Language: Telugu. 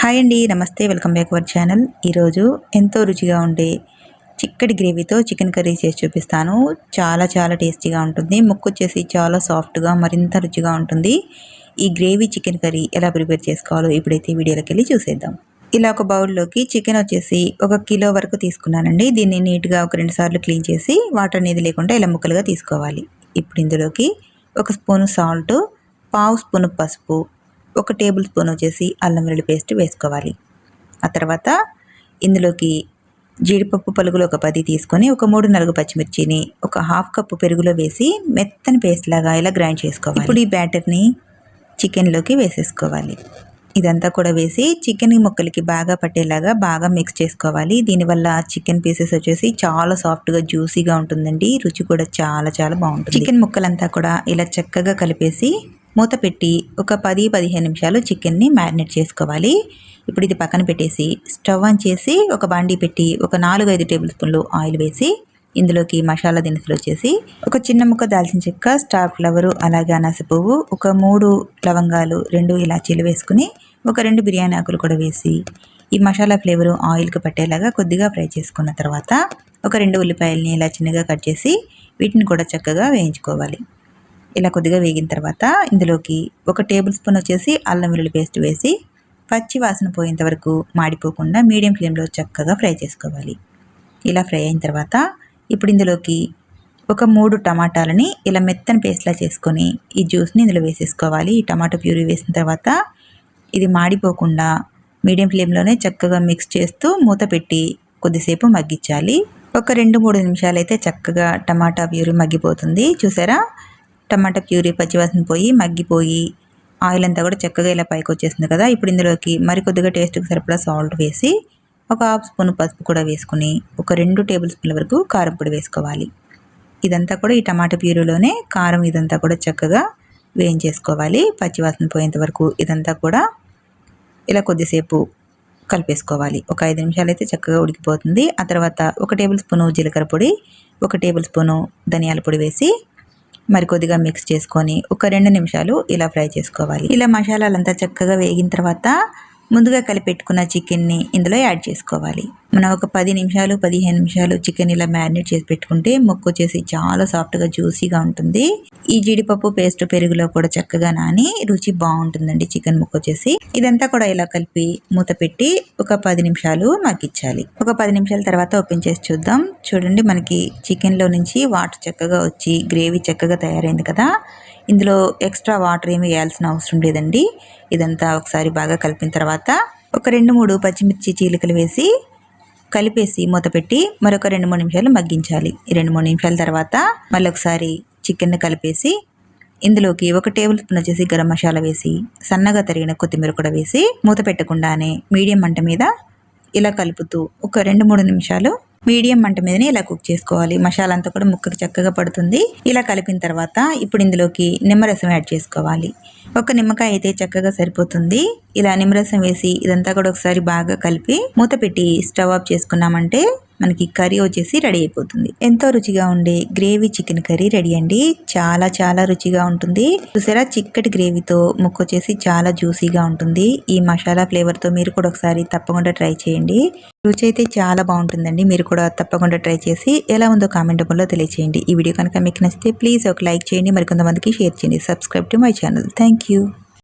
హాయ్ అండి నమస్తే వెల్కమ్ బ్యాక్ అవర్ ఛానల్. ఈరోజు ఎంతో రుచిగా ఉండే చిక్కటి గ్రేవీతో చికెన్ కర్రీ చేసి చూపిస్తాను. చాలా చాలా టేస్టీగా ఉంటుంది. ముక్కు వచ్చేసి చాలా సాఫ్ట్గా మరింత రుచిగా ఉంటుంది. ఈ గ్రేవీ చికెన్ కర్రీ ఎలా ప్రిపేర్ చేసుకోవాలో ఇప్పుడైతే వీడియోలోకి వెళ్ళి చూసేద్దాం. ఇలా ఒక బౌల్లోకి చికెన్ వచ్చేసి ఒక కిలో వరకు తీసుకున్నానండి. దీన్ని నీట్గా ఒక రెండు సార్లు క్లీన్ చేసి వాటర్ అనేది లేకుండా ఇలా ముక్కలుగా తీసుకోవాలి. ఇప్పుడు ఇందులోకి ఒక స్పూను సాల్ట్ పావు స్పూను పసుపు ఒక టేబుల్ స్పూన్ వచ్చేసి అల్లం వెల్లుల్లి పేస్ట్ వేసుకోవాలి. ఆ తర్వాత ఇందులోకి జీడిపప్పు పలుగులు ఒక పది తీసుకొని ఒక మూడు నలుగు పచ్చిమిర్చిని ఒక హాఫ్ కప్పు పెరుగులో వేసి మెత్తని పేస్ట్ లాగా ఇలా గ్రైండ్ చేసుకోవాలి. ఇప్పుడు ఈ బ్యాటర్ని చికెన్లోకి వేసేసుకోవాలి. ఇదంతా కూడా వేసి చికెన్ ముక్కలకి బాగా పట్టేలాగా బాగా మిక్స్ చేసుకోవాలి. దీనివల్ల చికెన్ పీసెస్ వచ్చేసి చాలా సాఫ్ట్గా జ్యూసీగా ఉంటుందండి. రుచి కూడా చాలా చాలా బాగుంటుంది. చికెన్ ముక్కలంతా కూడా ఇలా చక్కగా కలిపేసి మూత పెట్టి ఒక పది పదిహేను నిమిషాలు చికెన్ని మ్యారినేట్ చేసుకోవాలి. ఇప్పుడు ఇది పక్కన పెట్టేసి స్టవ్ ఆన్ చేసి ఒక బాండీ పెట్టి ఒక నాలుగు ఐదు టేబుల్ స్పూన్లు ఆయిల్ వేసి ఇందులోకి మసాలా దినుసులు వచ్చేసి ఒక చిన్న ముక్క దాల్చిన చెక్క స్టార్ ఫ్లవరు అలాగే అనాస పువ్వు ఒక మూడు లవంగాలు రెండు ఇలాచీలు వేసుకుని ఒక రెండు బిర్యానీ ఆకులు కూడా వేసి ఈ మసాలా ఫ్లేవరు ఆయిల్కి పట్టేలాగా కొద్దిగా ఫ్రై చేసుకున్న తర్వాత ఒక రెండు ఉల్లిపాయలని ఇలా చిన్నగా కట్ చేసి వీటిని కూడా చక్కగా వేయించుకోవాలి. ఇలా కొద్దిగా వేగిన తర్వాత ఇందులోకి ఒక టేబుల్ స్పూన్ వచ్చేసి అల్లం వెల్లుల్లి పేస్ట్ వేసి పచ్చి వాసన పోయేంత వరకు మాడిపోకుండా మీడియం ఫ్లేమ్లో చక్కగా ఫ్రై చేసుకోవాలి. ఇలా ఫ్రై అయిన తర్వాత ఇప్పుడు ఇందులోకి ఒక మూడు టమాటాలని ఇలా మెత్తని పేస్ట్లా చేసుకొని ఈ జ్యూస్ని ఇందులో వేసేసుకోవాలి. ఈ టమాటో ప్యూరీ వేసిన తర్వాత ఇది మాడిపోకుండా మీడియం ఫ్లేమ్లోనే చక్కగా మిక్స్ చేస్తూ మూత పెట్టి కొద్దిసేపు మగ్గించాలి. ఒక రెండు మూడు నిమిషాలు అయితే చక్కగా టమాటా ప్యూరీ మగ్గిపోతుంది. చూసారా? టమాటా ప్యూరీ పచ్చివాసన పోయి మగ్గిపోయి ఆయిల్ అంతా కూడా చక్కగా ఇలా పైకి వచ్చేసింది కదా. ఇప్పుడు ఇందులోకి మరికొద్దిగా టేస్ట్కి సరిపడా సాల్ట్ వేసి ఒక హాఫ్ స్పూన్ పసుపు కూడా వేసుకుని ఒక రెండు టేబుల్ స్పూన్ల వరకు కారం పొడి వేసుకోవాలి. ఇదంతా కూడా ఈ టమాటా ప్యూరీలోనే కారం ఇదంతా కూడా చక్కగా వేయించేసుకోవాలి. పచ్చివాసన పోయేంత వరకు ఇదంతా కూడా ఇలా కొద్దిసేపు కలిపేసుకోవాలి. ఒక ఐదు నిమిషాలు అయితే చక్కగా ఉడికిపోతుంది. ఆ తర్వాత ఒక టేబుల్ స్పూను జీలకర్ర పొడి ఒక టేబుల్ స్పూను ధనియాల పొడి వేసి మరి కొద్దిగా మిక్స్ చేసుకొని ఒక రెండు నిమిషాలు ఇలా ఫ్రై చేసుకోవాలి. ఇలా మసాలాలంతా చక్కగా వేగిన తర్వాత ముందుగా కలిపెట్టుకున్న చికెన్ని ఇందులో యాడ్ చేసుకోవాలి. మనం ఒక పది నిమిషాలు పదిహేను నిమిషాలు చికెన్ ఇలా మ్యారినేట్ చేసి పెట్టుకుంటే మొక్క వచ్చేసి చాలా సాఫ్ట్గా జ్యూసీగా ఉంటుంది. ఈ జీడిపప్పు పేస్ట్ పెరుగులో కూడా చక్కగా నాని రుచి బాగుంటుందండి చికెన్ ముక్క వచ్చేసి. ఇదంతా కూడా ఇలా కలిపి మూత పెట్టి ఒక పది నిమిషాలు మగ్గించాలి ఒక పది నిమిషాల తర్వాత ఓపెన్ చేసి చూద్దాం. చూడండి మనకి చికెన్లో నుంచి వాటర్ చక్కగా వచ్చి గ్రేవీ చక్కగా తయారైంది కదా. ఇందులో ఎక్స్ట్రా వాటర్ ఏమి వేయాల్సిన అవసరం లేదండి. ఇదంతా ఒకసారి బాగా కలిపిన తర్వాత ఒక రెండు మూడు పచ్చిమిర్చి చీలికలు వేసి కలిపేసి మూత పెట్టి మరొక రెండు మూడు నిమిషాలు మగ్గించాలి. ఈ రెండు మూడు నిమిషాల తర్వాత మళ్ళీ ఒకసారి చికెన్ కలిపేసి ఇందులోకి ఒక టేబుల్ స్పూన్ వచ్చేసి గరం మసాలా వేసి సన్నగా తరిగిన కొత్తిమీర కూడా వేసి మూత పెట్టకుండానే మీడియం మంట మీద ఇలా కలుపుతూ ఒక రెండు మూడు నిమిషాలు మీడియం మంట మీదనే ఇలా కుక్ చేసుకోవాలి. మసాలా అంతా కూడా ముక్కకి చక్కగా పడుతుంది. ఇలా కలిపిన తర్వాత ఇప్పుడు ఇందులోకి నిమ్మరసం యాడ్ చేసుకోవాలి. ఒక నిమ్మకాయ అయితే చక్కగా సరిపోతుంది. ఇలా నిమ్మరసం వేసి ఇదంతా కూడా ఒకసారి బాగా కలిపి మూత పెట్టి స్టవ్ ఆఫ్ చేసుకున్నామంటే మనకి కర్రీ వచ్చేసి రెడీ అయిపోతుంది. ఎంతో రుచిగా ఉండే గ్రేవీ చికెన్ కర్రీ రెడీ అండి. చాలా చాలా రుచిగా ఉంటుంది. చూసారా? చిక్కటి గ్రేవీతో ముక్క వచ్చేసి చాలా జ్యూసీగా ఉంటుంది. ఈ మసాలా ఫ్లేవర్తో మీరు కూడా ఒకసారి తప్పకుండా ట్రై చేయండి. రుచి అయితే చాలా బాగుంటుందండి. మీరు కూడా తప్పకుండా ట్రై చేసి ఎలా ఉందో కామెంట్ రూపంలో తెలియచేయండి. ఈ వీడియో కనుక మీకు నచ్చితే ప్లీజ్ ఒక లైక్ చేయండి. మరి కొంతమందికి షేర్ చేయండి. Subscribe to my channel thank you